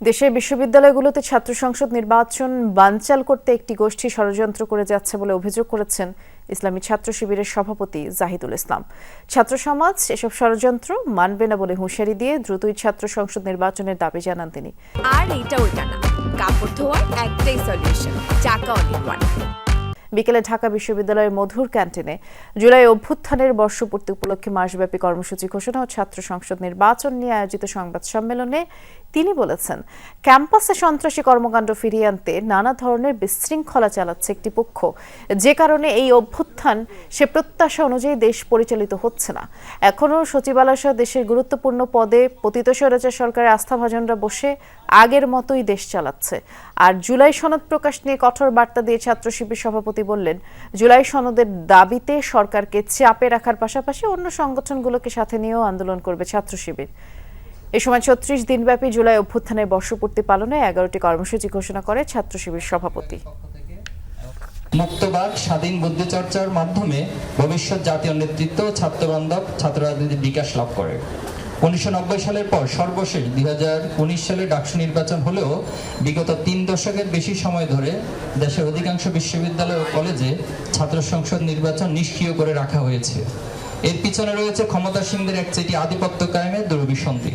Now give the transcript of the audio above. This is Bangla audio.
দেশের বিশ্ববিদ্যালয়গুলোতে ছাত্র সংসদ নির্বাচন বানচাল করতে একটি গোষ্ঠী ষড়যন্ত্র করে যাচ্ছে বলে অভিযোগ করেছেন ইসলামী ছাত্র শিবিরের সভাপতি জাহিদুল ইসলাম। ছাত্র সমাজ এসব ষড়যন্ত্র মানবে না বলে হুঁশিয়ারি দিয়ে দ্রুতই ছাত্র সংসদ নির্বাচনের দাবি জানান তিনি। আর এটা না। কাপড় ধোয়ার একটাই সলিউশন চাকা ওয়ান বিকেলে ঢাকা বিশ্ববিদ্যালয়ের মধুর ক্যান্টিনে জুলাই অভ্যুত্থানের বর্ষপূর্তি উপলক্ষে মাসব্যাপী কর্মসূচি ঘোষণা ও ছাত্র সংসদ নির্বাচন নিয়ে আয়োজিত সংবাদ সম্মেলনে তিনি বলেছেন, ক্যাম্পাসে সন্ত্রাসী কর্মকাণ্ড ফিরিয়ে আনতে নানা ধরনের বিশৃঙ্খলা চালাচ্ছে একটি পক্ষ। যে কারণে এই অভ্যুত্থান সে প্রত্যাশা অনুযায়ী দেশ পরিচালিত হচ্ছে না। এখনও সচিবালয় সহ দেশের গুরুত্বপূর্ণ পদে পতিত স্বৈরাচার সরকারের আস্থাভাজনরা বসে আগের মতোই দেশ চালাচ্ছে। আর জুলাই সনদ প্রকাশ নিয়ে কঠোর বার্তা দিয়ে ছাত্র শিবির সভাপতি বললেন, জুলাই সনদের দাবিতে সরকারকে চাপে রাখার পাশাপাশি অন্য সংগঠনগুলোকে সাথে নিয়েও আন্দোলন করবে ছাত্র শিবির। এ সময় ছত্রিশ দিনব্যাপী জুলাই অভ্যুত্থানের বর্ষপূর্তি পালনে এগারোটি কর্মসূচি ঘোষণা করে ছাত্র শিবির সভাপতি। মুক্তবাদ স্বাধীন বুদ্ধিচর্চার মাধ্যমে ভবিষ্যৎ জাতীয় নেতৃত্ব ও ছাত্রবান্ধব ছাত্র রাজনীতির বিকাশ লাভ করে। উনিশশো নব্বই সালের পর সর্বশেষ দুই হাজার উনিশ সালে ডাকসু নির্বাচন হলেও বিগত তিন দশকের বেশি সময় ধরে দেশের অধিকাংশ বিশ্ববিদ্যালয় ও কলেজে ছাত্র সংসদ নির্বাচন নিষ্ক্রিয় করে রাখা হয়েছে। এর পিছনে রয়েছে ক্ষমতাসীনদের একচেটি আধিপত্য কায়েমের দুরভিসন্ধি